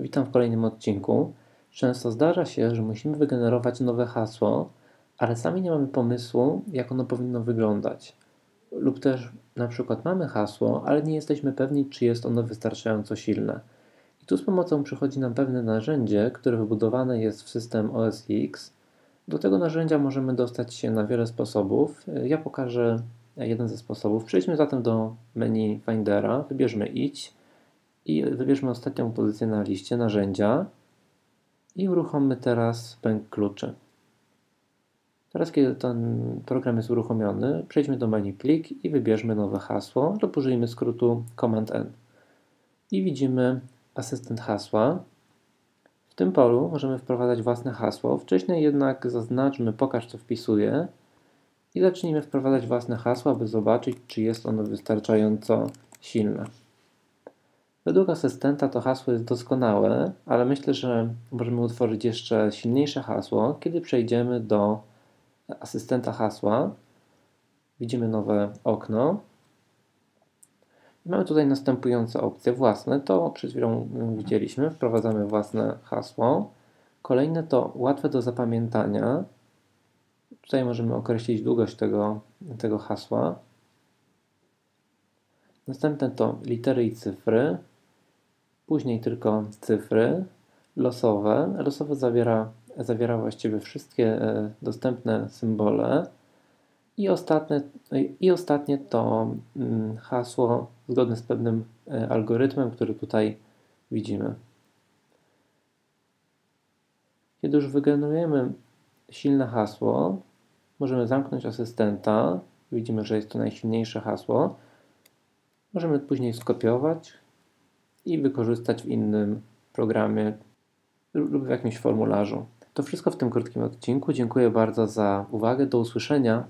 Witam w kolejnym odcinku. Często zdarza się, że musimy wygenerować nowe hasło, ale sami nie mamy pomysłu, jak ono powinno wyglądać. Lub też na przykład mamy hasło, ale nie jesteśmy pewni, czy jest ono wystarczająco silne. I tu z pomocą przychodzi nam pewne narzędzie, które wybudowane jest w system OS X. Do tego narzędzia możemy dostać się na wiele sposobów. Ja pokażę jeden ze sposobów. Przejdźmy zatem do menu Findera, wybierzmy idź i wybierzmy ostatnią pozycję na liście narzędzia i uruchommy teraz pęk kluczy. Teraz, kiedy ten program jest uruchomiony, przejdźmy do menu klik i wybierzmy nowe hasło lub użyjmy skrótu Command N. I widzimy asystent hasła. W tym polu możemy wprowadzać własne hasło. Wcześniej jednak zaznaczmy pokaż co wpisuję i zacznijmy wprowadzać własne hasło, aby zobaczyć, czy jest ono wystarczająco silne. Według asystenta to hasło jest doskonałe, ale myślę, że możemy utworzyć jeszcze silniejsze hasło, kiedy przejdziemy do asystenta hasła. Widzimy nowe okno. Mamy tutaj następujące opcje własne. To przed chwilą widzieliśmy. Wprowadzamy własne hasło. Kolejne to łatwe do zapamiętania. Tutaj możemy określić długość tego, tego hasła. Następne to litery i cyfry. Później tylko cyfry losowe. Losowe zawiera, zawiera właściwie wszystkie e, dostępne symbole. I ostatnie, I ostatnie to mm, hasło zgodne z pewnym e, algorytmem, który tutaj widzimy. Kiedy już wygenerujemy silne hasło, możemy zamknąć asystenta. Widzimy, że jest to najsilniejsze hasło. Możemy później skopiować i wykorzystać w innym programie lub w jakimś formularzu. To wszystko w tym krótkim odcinku. Dziękuję bardzo za uwagę. Do usłyszenia.